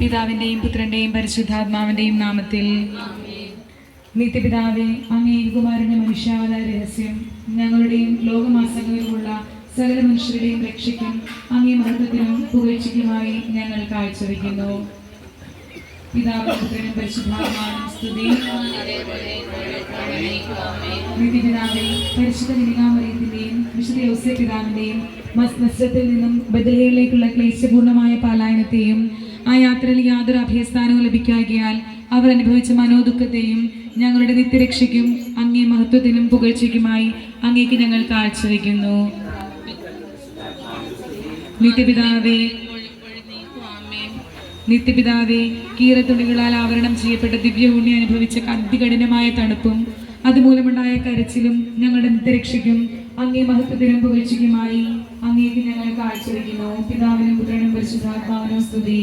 പിതാവിന്റെയും പുത്രന്റെയും പരിശുദ്ധാത്മാവിന്റെയും നാമത്തിൽ. നിത്യപിതാവെ അങ്ങേ കുമാരന്റെ മനുഷ്യാവതാര രഹസ്യം ഞങ്ങളുടെയും ലോകമാസങ്ങളിലുമുള്ള സകല മനുഷ്യരുടെയും രക്ഷയ്ക്കും അങ്ങേ മഹത്വത്തിനും പുകഴ്ചയ്ക്കുമായി ഞങ്ങൾ കാഴ്ചവെക്കുന്നു. പിതാവിനും പുത്രനും പരിശുദ്ധാത്മാവിനും സ്തുതി. നിത്യപിതാവെ പരിശുദ്ധ നിരികാമറിയത്തിന്റെയും വിശുദ്ധ യോസെ പിതാവിന്റെയും മസ്നസ്രത്തിൽ നിന്നും ബദലയിലേക്കുള്ള ക്ലേശപൂർണമായ പാലായനത്തെയും ആ യാത്രയിൽ യാതൊരു അഭയസ്ഥാനവും ലഭിക്കാകിയാൽ അവർ അനുഭവിച്ച മനോദുഃഖത്തെയും ഞങ്ങളുടെ നിത്യരക്ഷയ്ക്കും അങ്ങേ മഹത്വത്തിനും പുകഴ്ചയ്ക്കുമായി അങ്ങേക്ക് ഞങ്ങൾ കാഴ്ചവെക്കുന്നു നിത്യപിതാവേ നിത്യപിതാവേ കീറത്തുണികളാൽ ആവരണം ചെയ്യപ്പെട്ട ദിവ്യഭൂമി അനുഭവിച്ച അതികഠിനമായ തണുപ്പും അതുമൂലമുണ്ടായ കരച്ചിലും ഞങ്ങളുടെ നിത്യരക്ഷയ്ക്കും അങ്ങേ മഹത്വത്തിനും പുകഴ്ചയ്ക്കുമായി അങ്ങേക്ക് ഞങ്ങൾ കാഴ്ചവെക്കുന്നു പിതാവിനും പുത്രനും പരിശുദ്ധാത്മാവിനും സ്തുതി.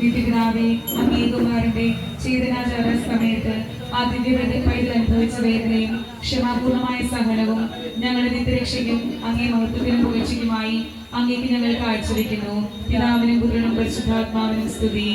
നിത്യപിതാവേ അങ്ങേ കുമാരന്റെ ചേതനാചാര സമയത്ത് ആ ദിവ്യവൃദ്ധ പൈതൽ അനുഭവിച്ച വേദനയും ക്ഷമാപൂർണമായ സഹനവും ഞങ്ങളുടെ നിത്യരക്ഷയ്ക്കും അങ്ങേ മഹത്വത്തിനും പുകഴ്ചയ്ക്കുമായി അങ്ങേക്ക് ഞങ്ങൾ കാഴ്ചവെക്കുന്നു. പിതാവിനും പുത്രനും പരിശുദ്ധാത്മാവിനും സ്തുതി.